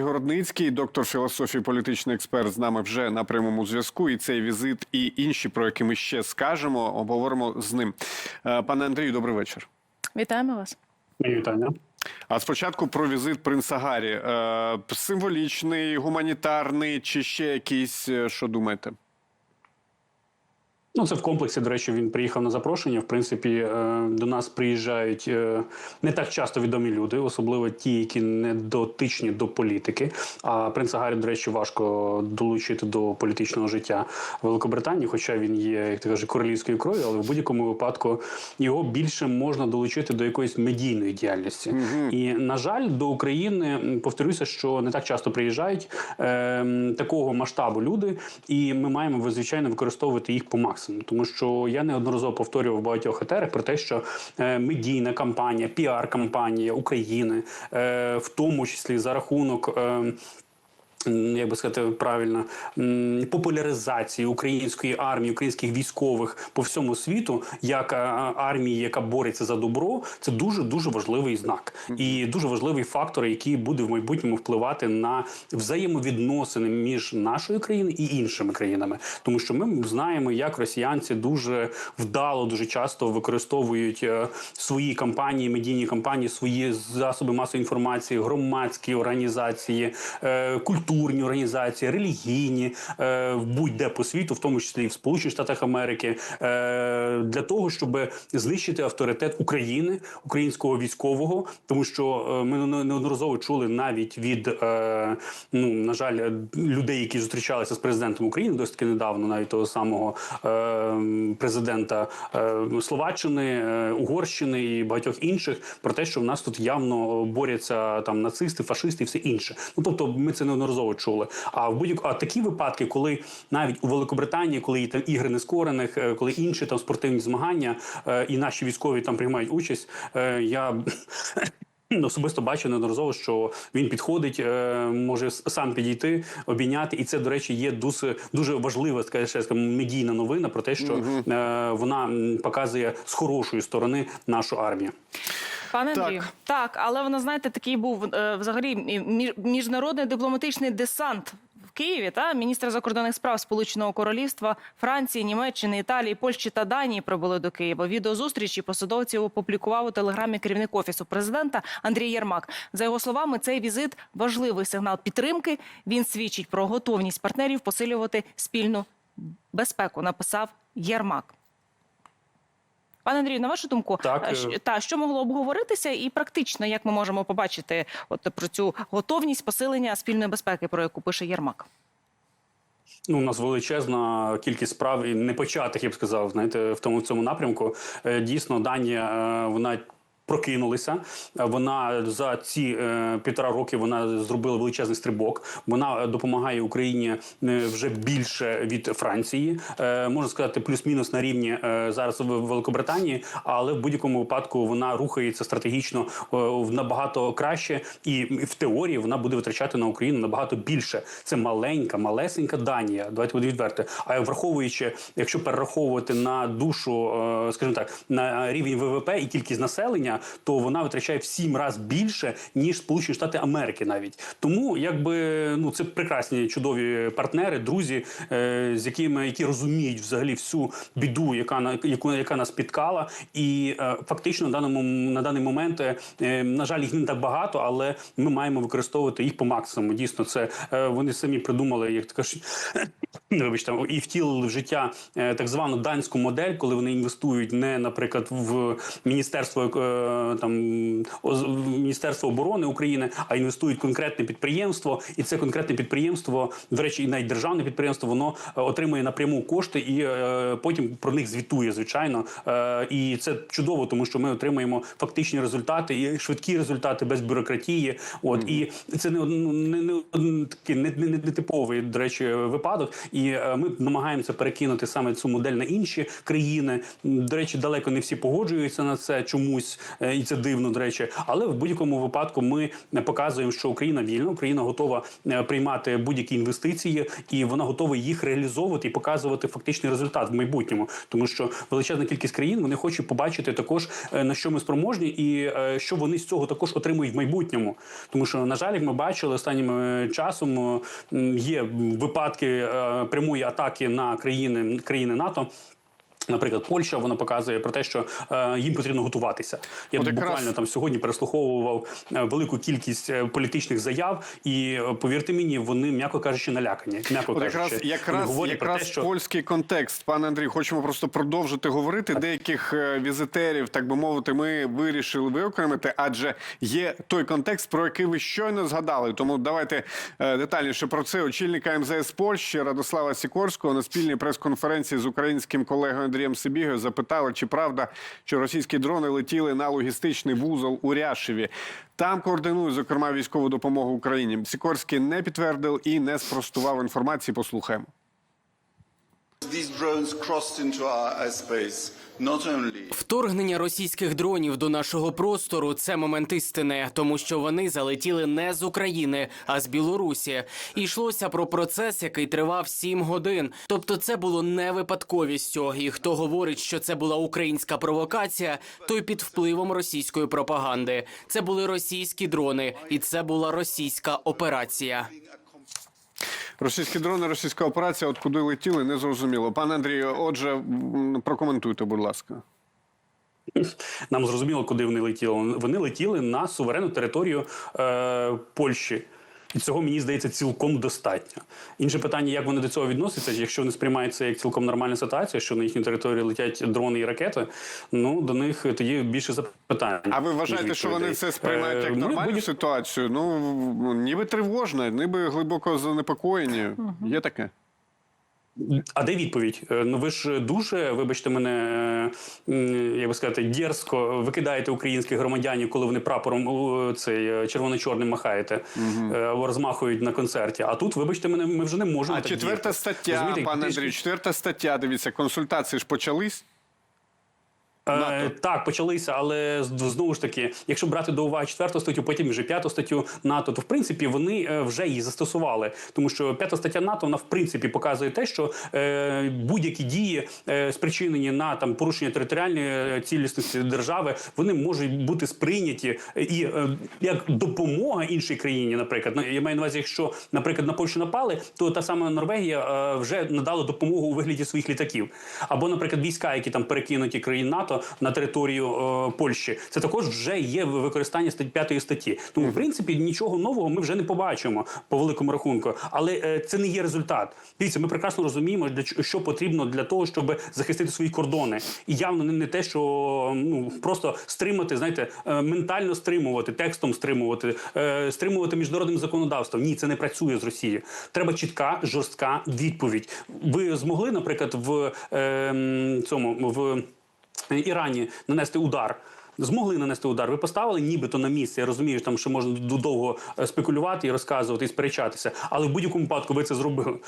Городницький, доктор філософії, політичний експерт, з нами вже на прямому зв'язку. І цей візит, і інші, про які ми ще скажемо, обговоримо з ним. Е, Пане Андрію, добрий вечір. Вітаємо вас. Вітання. А спочатку про візит принца Гаррі. Е, Символічний, гуманітарний чи ще якийсь, е, що думаєте? Ну, це в комплексі. До речі, він приїхав на запрошення. В принципі, е, до нас приїжджають е, не так часто відомі люди, особливо ті, які не дотичні до політики. А принца Гаррі, до речі, важко долучити до політичного життя Великобританії, хоча він є, як ти кажеш, королівської крові, але в будь-якому випадку його більше можна долучити до якоїсь медійної діяльності. І на жаль, до України повторюся, що не так часто приїжджають е, такого масштабу люди, і ми маємо звичайно використовувати їх по максимуму, тому що я неодноразово повторював багатьох етерах про те, що е, медійна кампанія, піар-кампанія України, е, в тому числі за рахунок. Як би сказати правильно, популяризації української армії, українських військових по всьому світу, як е, армії, яка бореться за добро, це дуже дуже важливий знак. І дуже важливий фактор, який буде в майбутньому впливати на взаємовідносини між нашою країною і іншими країнами, тому що ми знаємо, як росіянці дуже вдало, дуже часто використовують е, свої кампанії, медійні кампанії, свої засоби масової інформації, громадські організації, е, культурні організації, релігійні е, будь-де по світу, в тому числі і в Сполучених Штатах Америки, е, для того, щоб знищити авторитет України, українського військового, тому що е, ми неодноразово чули навіть від ну на жаль людей, які зустрічалися з президентом України досить таки недавно, навіть того самого президента Словаччини, Угорщини і багатьох інших, про те, що в нас тут явно борються там нацисти, фашисти і все інше. Ну тобто, ми це неодноразово чули. А в будь а такі випадки, коли навіть у Великобританії, коли є там ігри нескорених, е, коли інші там спортивні змагання, е, і наші військові там приймають участь, е, я Особисто бачу неодноразово, що він підходить, може сам підійти, обійняти, і це, до речі, є дуже дуже важлива скажімо, медійна новина про те, що е, вона показує з хорошої сторони нашу армію. Пане Так. Андрію, так, але воно знаєте, такий був е, взагалі між- міжнародний дипломатичний десант. В Києві та міністр закордонних справ Сполученого Королівства Франції, Німеччини, Італії, Польщі та Данії прибули до Києва. Відеозустрічі посадовців опублікував у телеграмі керівник офісу президента Андрій Єрмак. За його словами, цей візит важливий сигнал підтримки. Він свідчить про готовність партнерів посилювати спільну безпеку. Написав Єрмак. Пане Андрію, на вашу думку, Так, е, е, та що могло обговоритися, і практично як ми можемо побачити от про цю готовність посилення спільної безпеки, про яку пише Єрмак? Ну, у нас величезна кількість справ і непочатих, я б сказав, знаєте, в тому в цьому напрямку. Е, Дійсно, Данія вона. Прокинулися. Вона за ці е, півтора роки вона зробила величезний стрибок. Вона е, допомагає Україні е, вже більше від Франції. Е, можна сказати, плюс-мінус на рівні е, зараз в Великобританії, але в будь-якому випадку вона рухається стратегічно е, набагато краще, і в теорії вона буде витрачати на Україну набагато більше. Це маленька, малесенька Данія. Давайте будемо відверти. А враховуючи, якщо перераховувати на душу, е, скажімо так, на рівень ВВП і кількість населення, то вона витрачає в сім разів більше ніж Сполучені Штати Америки, навіть тому, якби ну це прекрасні чудові партнери, друзі, е, з якими які розуміють взагалі всю біду, яка на яку яка нас спіткала, і е, фактично на даному на даний момент, е, на жаль, їх не так багато, але ми маємо використовувати їх по максимуму. Дійсно, це е, вони самі придумали, як кажеш, вибачте, і втілили в життя е, так звану данську модель, коли вони інвестують не, наприклад, в міністерство е, там міністерство оборони України, а інвестують конкретне підприємство, і це конкретне підприємство, до речі, і навіть державне підприємство, воно е, отримує напряму кошти і е, потім про них звітує, звичайно. Е, і це чудово, тому що ми отримуємо фактичні результати і швидкі результати без бюрократії. От і це не, ну, не, не, такий не, не, не типовий, до речі, випадок. І ми намагаємося перекинути саме цю модель на інші країни. До речі, далеко не всі погоджуються на це чомусь, і це дивно. До речі, але в будь-якому випадку ми е, показуємо, що Україна вільна, Україна готова е, приймати будь-які інвестиції, і вона готова їх реалізовувати і показувати фактичний результат в майбутньому, тому що величезна кількість країн вони хочуть побачити також е, на що ми спроможні, і е, що вони з цього також отримують в майбутньому. Тому що, на жаль, як ми бачили останнім е, часом, е, є випадки е, прямої атаки на країни країни НАТО. Наприклад, Польща вона показує про те, що е, їм потрібно готуватися. Я От тут якраз- буквально там сьогодні переслуховував е, велику кількість е, політичних заяв, і е, повірте мені, вони м'яко кажучи, налякані. М'яко кажучи, якраз, Вони якраз, якраз те, що польський контекст, пане Андрій, хочемо просто продовжити говорити. Деяких е, візитерів, так би мовити, ми вирішили виокремити, адже є той контекст, про який ви щойно згадали. Тому давайте детальніше про це. Очільника МЗС Польщі Радослава Сікорського на спільній прес-конференції з українським колегою Андрієм Сибігою запитали, чи правда, що російські дрони летіли на логістичний вузол у Ряшеві. Там координують, зокрема, військову допомогу Україні. Сікорський не підтвердив і не спростував інформації. Послухаємо. Вторгнення російських дронів до нашого простору це момент істини, тому що вони залетіли не з України, а з Білорусі. І йшлося про процес, який тривав сім годин. Тобто, це було не випадковістю. І хто говорить, що це була українська провокація, той під впливом російської пропаганди. Це були російські дрони, і це була російська операція. Російські дрони, російська операція, от куди летіли, не зрозуміло. Пане Андрію, отже, прокоментуйте, будь ласка. нам зрозуміло, куди вони летіли. Вони летіли на суверенну територію е, Польщі. І цього мені здається цілком достатньо. Інше питання, як вони до цього відносяться, якщо вони сприймають це як цілком нормальна ситуація, що на їхню територію летять дрони і ракети. Ну до них тоді більше запитань. А ви вважаєте, що вони це сприймають як Е, нормальну будь- ситуацію? Ну ніби тривожно, ніби глибоко занепокоєні. Є таке. А де відповідь? Е, Ну ви ж дуже, вибачте мене, е, як би сказати, дерзко викидаєте українських громадянів, коли вони прапором е, цей червоно-чорним махаєте е, або розмахують на концерті. А тут, вибачте мене, ми вже не можемо. А так четверта діяти. стаття, Розумієте, пане Андрію, четверта стаття. Дивіться, консультації ж почались. Е, так, почалися, але знову ж таки, якщо брати до уваги четверту статтю, потім вже п'яту статтю НАТО, то в принципі вони е, вже її застосували. Тому що п'ята стаття НАТО вона в принципі показує те, що е, будь-які дії, е, спричинені на там порушення територіальної е, цілісності держави, вони можуть бути сприйняті і е, як допомога іншій країні. Наприклад, ну я маю на увазі, якщо, наприклад, на Польщу напали, то та сама Норвегія е, вже надала допомогу у вигляді своїх літаків. Або, наприклад, війська, які там перекинуті країн НАТО на територію е, Польщі, це також вже є використання п'ятої статті. Тому, в принципі, нічого нового ми вже не побачимо по великому рахунку. Але е, це не є результат. Дивіться, ми прекрасно розуміємо, що потрібно для того, щоб захистити свої кордони. І явно не, те, що ну просто стримати, знаєте, е, ментально стримувати, текстом стримувати, стримувати міжнародним законодавством. Ні, це не працює з Росією. Треба чітка, жорстка відповідь. Ви змогли, наприклад, в е, цьому в Ірані нанести удар. Змогли нанести удар. Ви поставили нібито на місце. Я розумію, там що можна довго е, спекулювати і розказувати, і сперечатися. Але в будь-якому випадку ви це зробили.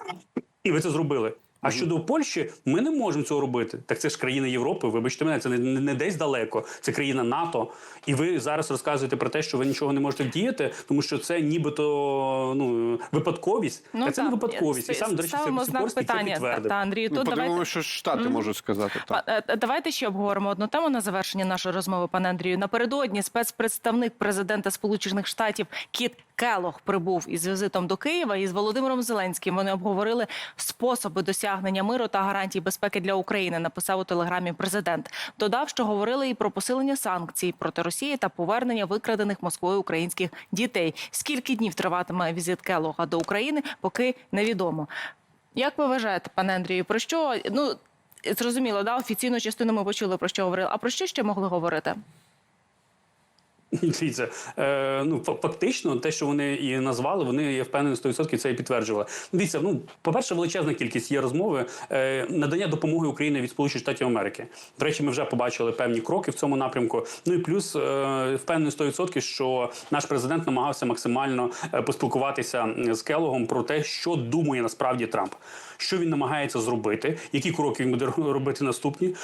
І ви це зробили. А щодо Польщі, ми не можемо цього робити. Так це ж країна Європи. Вибачте мене, це не, не, не десь далеко. Це країна НАТО. І ви зараз розказуєте про те, що ви нічого не можете вдіяти, тому що це нібито ну випадковість. а це не так, випадковість. І сам до речі, ставимо знак Сікорський це питання. Та, та Андрію, Ну, тут давайте подивимося, що штати можуть сказати. Так. Е, Давайте ще обговоримо одну тему на завершення нашої розмови, пане Андрію. Напередодні спецпредставник президента Сполучених Штатів Кіт Келох прибув із візитом до Києва і з Володимиром Зеленським. Вони обговорили способи досягнення миру та гарантій безпеки для України. Написав у телеграмі президент. Додав, що говорили і про посилення санкцій проти Росії та повернення викрадених Москвою українських дітей. Скільки днів триватиме візит Келога до України, поки невідомо. Як ви вважаєте, пане Андрію, про що ну зрозуміло, да офіційну частину ми почули про що говорили. А про що ще могли говорити? Дивіться, е, ну фа- фактично, те, що вони і назвали, вони я впевнений 100% це і підтверджували. Дивіться, ну по-перше, величезна кількість є розмови е, надання допомоги Україні від Сполучених Штатів Америки. До речі, ми вже побачили певні кроки в цьому напрямку. Ну і плюс е, впевнений 100%, що наш президент намагався максимально е, поспілкуватися з Келогом про те, що думає насправді Трамп, що він намагається зробити, які кроки він буде робити наступні.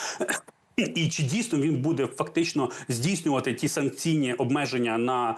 І чи дійсно він буде фактично здійснювати ті санкційні обмеження на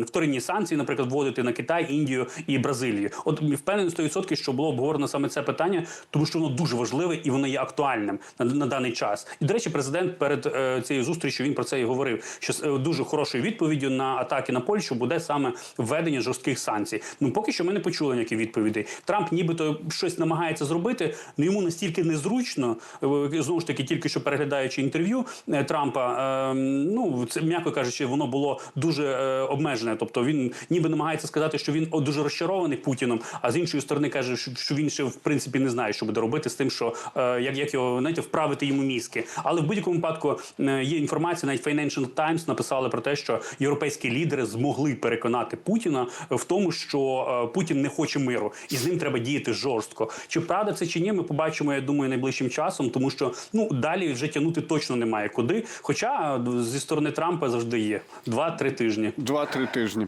е, вторинні санкції, наприклад, вводити на Китай, Індію і Бразилію? От впевнений 100%, що було обговорено саме це питання, тому що воно дуже важливе і воно є актуальним на, на даний час. І до речі, президент перед е, цією зустрічю він про це і говорив. Що е, дуже хорошою відповіддю на атаки на Польщу буде саме введення жорстких санкцій. Ну поки що ми не почули ніяких відповідей. Трамп, нібито щось намагається зробити, але йому настільки незручно е, знову ж таки, тільки що переглядаючи інтерв'ю е, Трампа, е, ну це м'яко кажучи, воно було дуже е, обмежене. Тобто він ніби намагається сказати, що він дуже розчарований Путіном, а з іншої сторони каже, що, він ще в принципі не знає, що буде робити з тим, що е, як, як його знаєте, вправити йому мізки. Але в будь-якому випадку є інформація, навіть Financial Times написали про те, що європейські лідери змогли переконати Путіна в тому, що Путін не хоче миру, і з ним треба діяти жорстко. Чи правда це чи ні? Ми побачимо, я думаю, найближчим часом, тому що ну далі вже тягнути точно немає куди. Хоча е, зі сторони Трампа завжди є два-три тижні. Два-три тижні.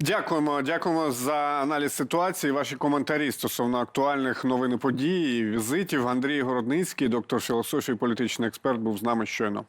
Дякуємо, дякуємо за аналіз ситуації. Ваші коментарі стосовно актуальних новин і подій, і візитів. Андрій Городницький, доктор філософії, політичний експерт, був з нами щойно.